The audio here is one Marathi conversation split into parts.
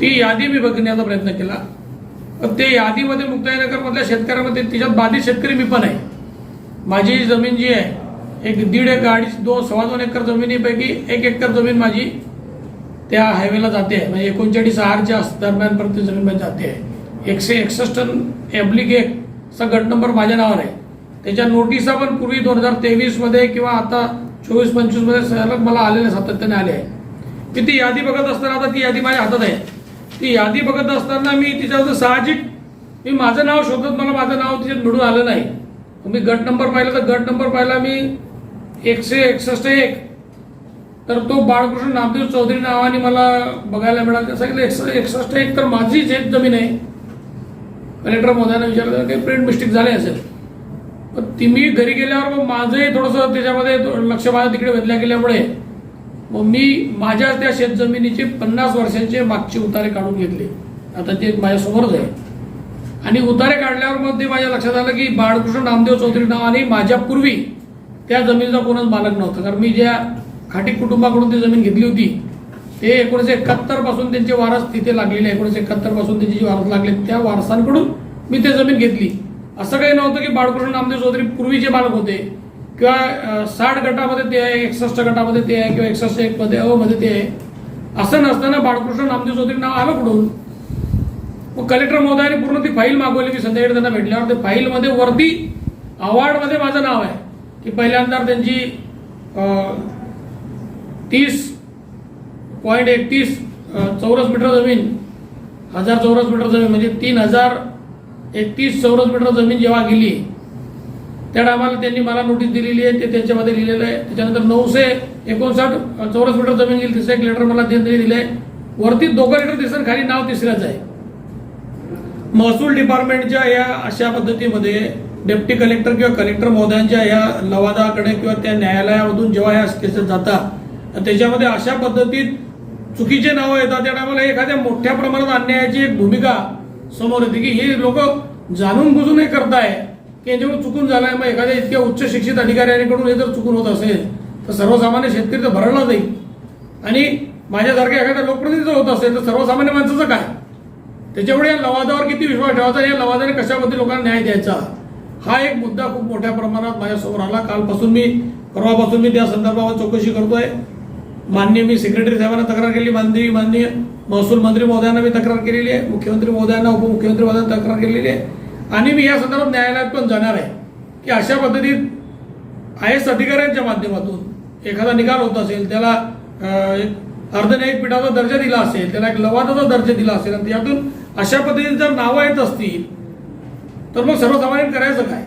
ती यादी मी बघण्याचा प्रयत्न केला. पण ते यादीमध्ये मुक्ताईनगरमधल्या शेतकऱ्यामध्ये त्याच्यात बाधित शेतकरी मी पण आहे. माझी जमीन जी आहे एक दीड एक अडीच दोन सव्वा दोन एकर जमिनीपैकी एक एकर जमीन माझी त्या हायवेला जाते. आहे म्हणजे एकोणचाळीस आरच्या दरम्यानपर्यंत जमीन माझी जाते. आहे एकशे एकसष्ट एब्लिक एक. चा गट नंबर माझ्या नावावर आहे. त्याच्या नोटिसा पण पूर्वी दोन हजार तेवीसमध्ये किंवा आता चोवीस पंचवीसमध्ये सलग मला आलेले सातत्याने आले आहे मी ती यादी बघत असताना आता ती यादी माझ्या हातात आहे. ती यादी बघत असताना मी तिच्यावर साहजिक मी माझं नाव शोधत मला माझं नाव तिच्यात मिळून आलं नाही. मी गट नंबर पाहिला तर गट नंबर पाहिला मी एकशे एकसष्ट एक. तर तो बाळकृष्ण नामदेव चौधरी नावाने मला बघायला मिळाला. सांगितलं एकसष्ट एकसष्ट एक तर माझी झेप जमीन आहे. कलेक्टर महोदयानं विचारलं काही प्रिंट मिस्टेक झाले असेल? पण ती मी घरी गेल्यावर मग माझंही थोडंसं त्याच्यामध्ये लक्ष माझ्या तिकडे वेधल्या गेल्यामुळे मग मी माझ्या त्या शेतजमिनीचे पन्नास वर्षांचे मागचे उतारे काढून घेतले. आता ते माझ्यासमोरच आहे. आणि उतारे काढल्यावर मग ते माझ्या लक्षात आलं की बाळकृष्ण नामदेव चौधरी नावाने माझ्या पूर्वी त्या जमिनीचा कोणच मालक नव्हता. कारण मी ज्या खाटी कुटुंबाकडून ती जमीन घेतली होती ते एकोणीसशे एकाहत्तरपासून त्यांचे वारस तिथे लागलेले एकोणीसशे एकाहत्तरपासून त्यांचे जे वारस लागले त्या वारसांकडून मी ते जमीन घेतली. असं काही नव्हतं की बाळकृष्ण नामदेव चौधरी पूर्वीचे मालक होते. किंवा साठ गटामध्ये ते आहे एकसष्ट गटामध्ये ते आहे किंवा एकसष्ट एक मध्ये अ मध्ये ते आहे. असं नसताना बाळकृष्ण नामदेव चौधरी नाव आलं कुठून? मग कलेक्टर महोदयाने पूर्ण ती फाईल मागवली मी संध्याकाळी त्यांना भेटल्यावर ते फाईलमध्ये वरती अवॉर्डमध्ये माझं नाव आहे. की पहिल्यांदा त्यांची तीस पॉईंट एकतीस चौरस मीटर जमीन हजार चौरस मीटर जमीन म्हणजे तीन हजार एकतीस चौरस मीटर जमीन जेव्हा गेली त्या टायमाला त्यांनी मला नोटीस दिलेली आहे ते त्यांच्यामध्ये लिहिलेलं आहे. त्याच्यानंतर नऊशे एकोणसाठ चौरस मीटर जमीन गेली तिसरं एक लेटर मला त्यांनी दिलं आहे वरती दोघं लेटर दिसतं खाली नाव तिसऱ्याच आहे. महसूल डिपार्टमेंटच्या या अशा पद्धतीमध्ये डेप्टी कलेक्टर किंवा कलेक्टर महोदयांच्या या लवादाकडे किंवा त्या न्यायालयामधून जेव्हा या केसेस जातात त्याच्यामध्ये अशा पद्धतीत चुकीचे नावं येतात. त्या टायमाला एखाद्या मोठ्या प्रमाणात अन्यायाची एक भूमिका समोर येते की हे लोक जाणून बुजून हे करताय. की यांच्याकडून चुकून झालाय मग एखाद्या इतक्या उच्च शिक्षित अधिकाऱ्यांकडून हे जर चुकून होत असेल तर सर्वसामान्य शेतकरी तर भरला जाईल. आणि माझ्यासारख्या एखाद्या लोकप्रतिनिधीचं होत असेल तर सर्वसामान्य माणसाचं काय? त्याच्यामुळे या लवादावर किती विश्वास ठेवायचा या लवादाने कशामध्ये लोकांना न्याय द्यायचा? हा एक मुद्दा खूप मोठ्या प्रमाणात माझ्यासमोर आला. कालपासून मी परवापासून मी त्या संदर्भावर चौकशी करतोय. मान्य मी सेक्रेटरी साहेबांना तक्रार केली माननीय माननीय महसूल मंत्री महोदयांना मी तक्रार केलेली आहे मुख्यमंत्री महोदयांना उपमुख्यमंत्री महोदयांना तक्रार केलेली आहे. आणि मी या संदर्भात न्यायालयात पण जाणार आहे की अशा पद्धतीत आय एस अधिकाऱ्यांच्या माध्यमातून एखादा निकाल होत असेल त्याला एक अर्धन्यायिक पीठाचा दर्जा दिला असेल त्याला एक लवादाचा दर्जा दिला असेल आणि त्यातून अशा पद्धतीने जर नावं येत असतील तर मग सर्वसामान्य करायचं काय?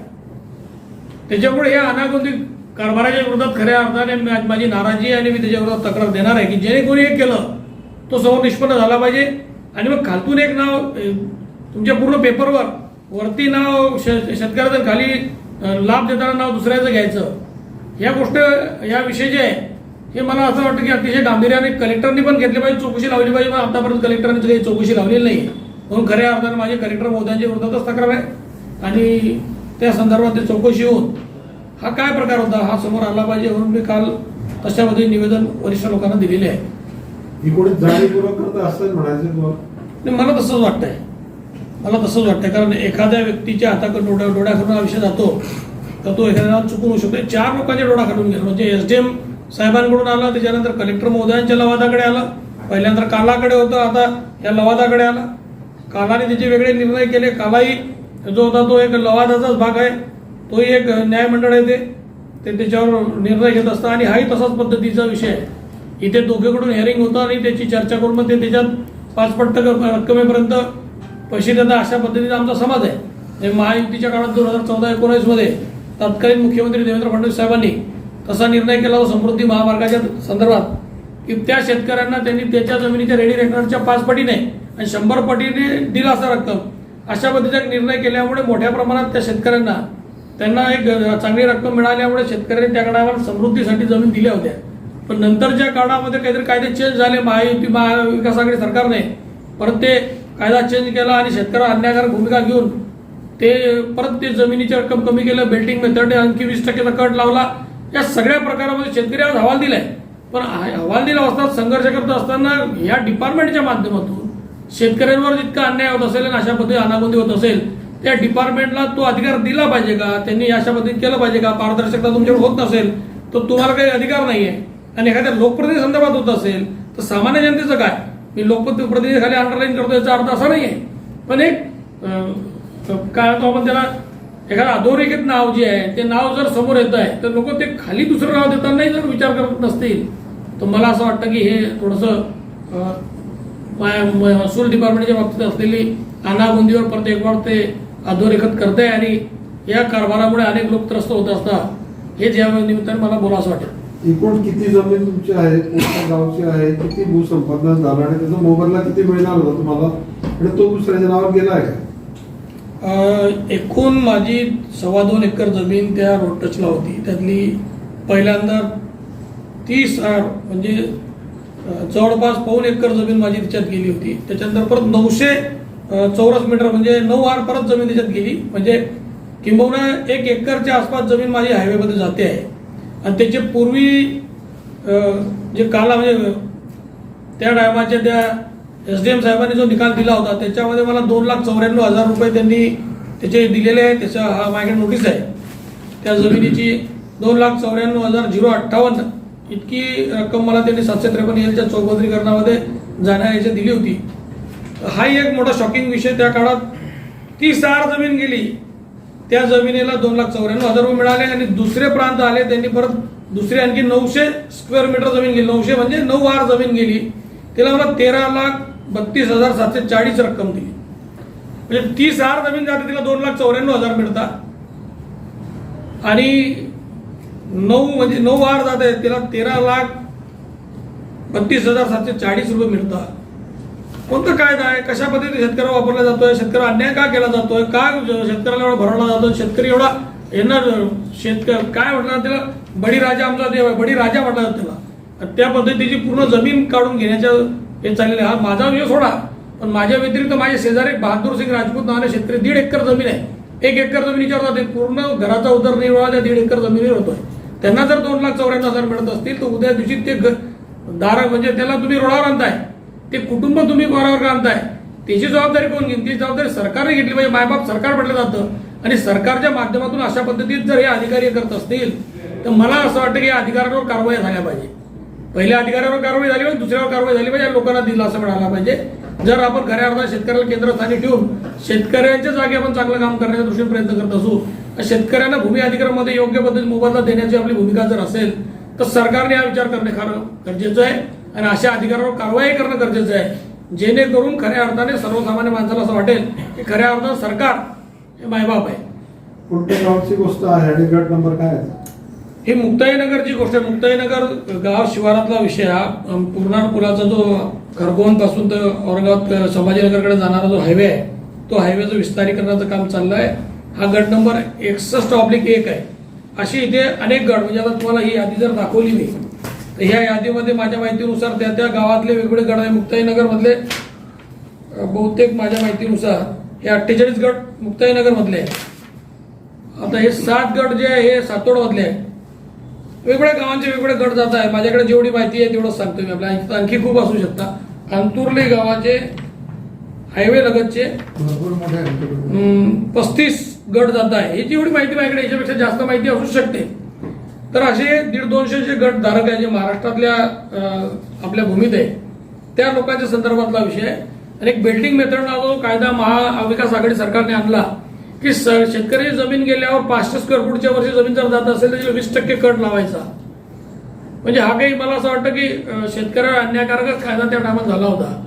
त्याच्यामुळे या अनागोंदी कारभाराच्या विरोधात खऱ्या अर्थाने माझी नाराजी आहे आणि मी त्याच्या विरोधात तक्रार देणार आहे की जेणे कोणी हे केलं तो समोर निष्पन्न झाला पाहिजे. आणि मग खालतून एक नाव तुमच्या पूर्ण पेपरवर वरती नाव शेतकऱ्याचं खाली लाभ देताना नाव दुसऱ्याचं घ्यायचं. या गोष्ट या विषय जे आहे हे मला असं वाटतं की अतिशय गांभीर्याने कलेक्टरनी पण घेतली पाहिजे चौकशी लावली पाहिजे. पण आतापर्यंत कलेक्टरने काही चौकशी लावलेली नाही म्हणून खऱ्या अर्थाने माझी कलेक्टर महोदयांच्या विरोधातच तक्रार आहे. आणि त्या संदर्भात ते चौकशी होऊन हा काय प्रकार होता हा समोर आला पाहिजे म्हणून मी काल तशामध्ये निवेदन वरिष्ठ लोकांना दिलेले आहे. ही मला तसंच वाटतंय. मला तसंच वाटतं कारण एखाद्या व्यक्तीच्या हाताकडे डोळ्या डोळ्याखालून हा विषय जातो तर तो एखाद्याला चुकून होऊ शकतो चार लोकांच्या डोळा खालून गेला म्हणजे एस डी एम साहेबांकडून आला त्याच्यानंतर कलेक्टर महोदयांच्या लवादाकडे आला पहिल्यांदा कालाकडे होतं आता या लवादाकडे आला. कालाने त्याचे वेगळे निर्णय केले. कालाही जो होता तो एक लवादाचाच भाग आहे. तोही एक न्यायमंडळ आहे ते. ते त्याच्यावर निर्णय घेत असतं आणि हाही तसाच पद्धतीचा विषय आहे. इथे दोघेकडून हेअरिंग होतं आणि त्याची चर्चा करून मग ते त्याच्यात पाच पट रक्कमेपर्यंत पैसे देतात अशा पद्धतीचा आमचा समाज आहे. महायुतीच्या काळात दोन हजार चौदा एकोणीसमध्ये तत्कालीन मुख्यमंत्री देवेंद्र फडणवीस साहेबांनी तसा निर्णय केला होता समृद्धी महामार्गाच्या संदर्भात की त्या शेतकऱ्यांना त्यांनी त्याच्या जमिनीच्या रेडी रेकॉर्डच्या पाच पटीने आणि शंभर पटीने दिला असा रक्कम. अशा पद्धतीचा निर्णय केल्यामुळे मोठ्या प्रमाणात त्या शेतकऱ्यांना त्यांना एक चांगली रक्कम मिळाल्यामुळे शेतकऱ्यांनी त्या काळावर समृद्धीसाठी जमीन दिल्या होत्या. पण नंतरच्या काळामध्ये काहीतरी कायदे चेंज झाले. महायुती महाविकास आघाडी सरकारने परत ते कायदा चेंज केला आणि शेतकऱ्या अन्यायकारक भूमिका घेऊन ते परत ते जमिनीची रक्कम कमी केलं बेल्टिंग मेथडने आणखी वीस टक्केचा कट लावला. या सगळ्या प्रकारामध्ये शेतकरी आज हवाल दिलाय. पण हवाल दिला असताना संघर्ष करत असताना या डिपार्टमेंटच्या माध्यमातून शेतकऱ्यांवर जितका अन्याय होत असेल आणि अशा पद्धतीने अनागोंदी होत असेल त्या डिपार्टमेंटला तो अधिकार दिला पाहिजे का? त्यांनी अशा पद्धतीने केलं पाहिजे का? पारदर्शकता तुमच्याकडे होत नसेल तर तुम्हाला काही अधिकार नाही आहे आणि एखाद्या लोकप्रतिनिधी संदर्भात होत असेल तर सामान्य जनतेचं काय? मी लोकप्रतिनिधी खाली अंडरलाईन करतो याचा अर्थ असा नाही आहे पण एक काय म्हणतो आपण त्याला एखादं अधोरेखित नाव जे आहे ते नाव जर समोर येत आहे तर लोक ते खाली दुसरं नाव देतानाही जर विचार करत नसतील तर मला असं वाटतं की हे थोडंसं महसूल डिपार्टमेंटच्या बाबतीत असलेली अनाबुंदीवर प्रत्येक वेळ ते अधोरेखित आहे आणि या कारभारामुळे अनेक लोक त्रस्त होत असतात हेच या निमित्ताने मला बोलावं वाटतं. एकूण किती जमीन तुमची आहे कोणत्या गावची आहे किती भूसंपादन झालं आणि त्याचा मोबदला किती मिळणार होता तुम्हाला? आणि तो दुसऱ्याच्या नावावर गेला का? एकूण माझी सव्वा दोन एकर जमीन त्या रोड टचला होती. त्यातली पहिल्यांदा तीस आड म्हणजे जवळपास पाऊन एकर जमीन माझी त्याच्यात गेली होती. त्याच्यानंतर परत नऊशे चौरस मीटर म्हणजे नऊ आड परत जमीन त्याच्यात गेली. म्हणजे किंबहुना एक एकरच्या आसपास जमीन माझी हायवेमध्ये जाते आहे. आणि त्याचे पूर्वी जे काला म्हणजे त्या टायमाच्या त्या एस डी एम साहेबांनी जो निकाल दिला होता त्याच्यामध्ये मला दोन लाख चौऱ्याण्णव हजार रुपये त्यांनी त्याचे दिलेले आहे त्याचा हा माझ्याकडे नोटीस आहे. त्या जमिनीची दोन लाख चौऱ्याण्णव हजार झिरो अठ्ठावन्न इतकी रक्कम मला त्यांनी सातशे त्रेपन्न एलच्या चौपदरीकरणामध्ये जाण्याची दिली होती. हाही एक मोठा शॉकिंग विषय त्या काळात. ती सार जमीन गेली. त्या जमिनीला दोन लाख चौऱ्याण्णव हजार रुपये मिळाले आणि दुसरे प्रांत आले त्यांनी परत दुसरी आणखी नऊशे स्क्वेअर मीटर जमीन गेली. नऊशे म्हणजे नऊ आर जमीन गेली. तिला मला तेरा लाख बत्तीस हजार सातशे चाळीस रक्कम दिली. म्हणजे तीस आर जमीन जाते तिला दोन लाख चौऱ्याण्णव हजार मिळतात. आणि नऊ म्हणजे नऊ आर जाते तिला तेरा लाख बत्तीस हजार सातशे चाळीस रुपये मिळतात. कोणतं कायदा आहे? कशा पद्धतीने शेतकऱ्यावर वापरला जातोय? शेतकरी अन्याय का केला जातोय? का शेतकऱ्याला एवढा भरवला जातो शेतकरी एवढा यांना शेतकरी काय म्हटलं त्याला? बडी राजा आमचा देव आहे. बडी राजा म्हटला जातो त्याला. त्या पद्धतीची पूर्ण जमीन काढून घेण्याच्या हे चाललेलं आहे. हा माझा विषय सोडा. पण माझ्या व्यतिरिक्त माझे शेजारी बहादूर सिंग राजपूत नावाने शेतकरी दीड एकर जमीन आहे. एक एकर जमिनीच्यावर जाते पूर्ण घराचा उदरनिर्वाह त्या दीड एकर जमिनीवर होतोय. त्यांना जर दोन लाख चौऱ्याण्णव हजार मिळत असतील तर उद्या दिवशी ते घ- दारा म्हणजे त्याला तुम्ही रोडावर आणताय. ते कुटुंब तुम्ही घरावर आणताय त्याची जबाबदारी कोण घेईल? ती जबाबदारी सरकारने घेतली पाहिजे. मायबाप सरकार म्हटलं जातं. आणि सरकारच्या माध्यमातून अशा पद्धतीत जर हे अधिकारी करत असतील तर मला असं वाटतं की या अधिकाऱ्यांवर कारवाई झाल्या पाहिजे. पहिल्या अधिकाऱ्यावर कारवाई झाली पाहिजे दुसऱ्यावर कारवाई झाली पाहिजे लोकांना दिला असं मिळाला पाहिजे. जर आपण खऱ्या अर्थात शेतकऱ्याला केंद्रस्थानी ठेवून शेतकऱ्यांच्या जागी आपण चांगलं काम करण्याच्या दृष्टीने प्रयत्न करत असू तर शेतकऱ्यांना भूमी अधिकारामध्ये योग्य पद्धतीने मोबदला देण्याची आपली भूमिका जर असेल तर सरकारने हा विचार करणे खरं गरजेचं आहे. आणि अशा अधिकारावर कारवाई करणं गरजेचं आहे. जेणेकरून खऱ्या अर्थाने सर्वसामान्य माणसाला असं वाटेल की खऱ्या अर्थात सरकार हे मायबाप आहे. कोणत्या गावची गोष्ट आहे आणि गट नंबर काय आहे? ही मुक्ताईनगरची गोष्ट आहे मुक्ताईनगर गाव शिवारातला विषय हा अं, पूर्णा पुलाचा जो खरगोनपासून तर औरंगाबाद संभाजीनगरकडे जाणारा जो हायवे आहे तो हायवेचं विस्तारीकरणाचं काम चाललं आहे हा गट नंबर एकसष्ट ऑब्लिक एक आहे. अशी इथे अनेक गट म्हणजे आता तुम्हाला ही यादी जर दाखवली तर ह्या यादीमध्ये माझ्या माहितीनुसार त्या त्या गावातले वेगवेगळे गट आहे मुक्ताईनगरमधले बहुतेक माझ्या माहितीनुसार हे अठ्ठेचाळीस गट मुक्ताईनगरमधले आहे आता हे सात गट जे आहे हे सातोडमधले आहे वेगवेगळ्या गावांचे वेगवेगळे गट जात आहे माझ्याकडे जेवढी माहिती आहे तेवढंच सांगतो मी आपल्या आणखी खूप असू शकता. अंतुर्ली गावाचे हायवे लगतचे भरपूर मोठे. पस्तीस गट जात आहे ही जेवढी माहिती माझ्याकडे याच्यापेक्षा जास्त माहिती असू शकते. तर असे दीड दोनशे जे गट धारक आहे जे महाराष्ट्रातल्या आपल्या भूमीत आहे त्या लोकांच्या संदर्भातला विषय आहे. आणि एक बिल्डिंग मेथड नावाचा जो कायदा महाविकास आघाडी सरकारने आणला की स- शेतकरी जमीन गेल्यावर पाचशे स्क्वेअर फूटच्या वर्षी जमीन जर जात असेल तर वीस टक्के कट लावायचा. म्हणजे हा काही मला असं वाटतं की शेतकऱ्यावर अन्यायकारकच कायदा त्या टायमात झाला होता.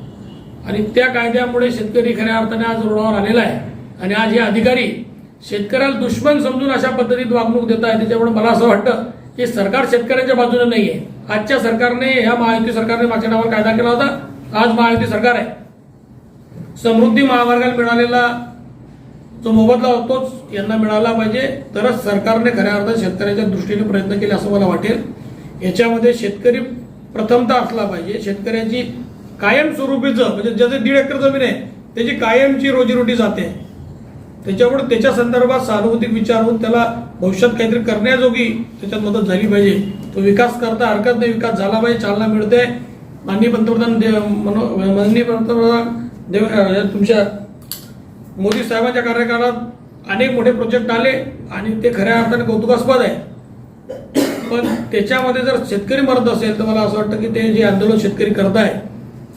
आणि त्या कायद्यामुळे शेतकरी खऱ्या अर्थाने आज रुळावर आलेला आहे. आणि आज हे अधिकारी शेतकऱ्याला दुश्मन समजून अशा पद्धतीत वागणूक देत आहे त्याच्यामुळे मला असं वाटतं की सरकार शेतकऱ्यांच्या बाजूने नाही आहे. आजच्या सरकारने ह्या महायुती सरकारने मागच्या नावावर कायदा केला होता. आज महायुती सरकार आहे. समृद्धी महामार्गाला मिळालेला जो मोबदला होतोच यांना मिळाला पाहिजे. तरच सरकारने खऱ्या अर्थात शेतकऱ्याच्या दृष्टीने प्रयत्न केले असं मला वाटेल. याच्यामध्ये शेतकरी प्रथमता असला पाहिजे. शेतकऱ्याची कायमस्वरूपीचं म्हणजे ज्याचं दीड एकर जमीन आहे त्याची कायमची रोजीरोटी जाते. त्याच्यामुळे त्याच्या संदर्भात सहानुभूतिक विचार होऊन त्याला भविष्यात काहीतरी करण्याजोगी त्याच्यात मदत झाली पाहिजे. तो विकास करता हरकत नाही विकास झाला पाहिजे चालना मिळते. माननीय पंतप्रधान दे- मनो- माननीय पंतप्रधान देव तुमच्या मोदी साहेबांच्या कार्यकाळात अनेक मोठे प्रोजेक्ट आले आणि ते खऱ्या अर्थाने कौतुकास्पद आहे. पण त्याच्यामध्ये जर शेतकरी मरत असेल तर मला असं वाटतं की ते जे आंदोलन शेतकरी करत आहे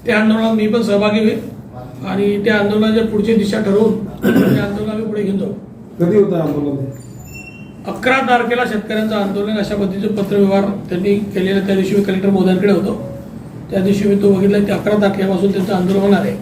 त्या आंदोलनात मी पण सहभागी होईल. आणि त्या आंदोलनाच्या पुढची दिशा ठरवून त्या आंदोलन आम्ही पुढे घेऊन जाऊ कधी होतं आंदोलन? अकरा तारखेला शेतकऱ्यांचं आंदोलन अशा पद्धतीचे पत्रव्यवहार त्यांनी केलेलं त्या दिवशी मी कलेक्टर मोदयांकडे होतो. त्या दिवशी मी तो बघितला की अकरा तारखेपासून त्यांचं आंदोलन होणार आहे.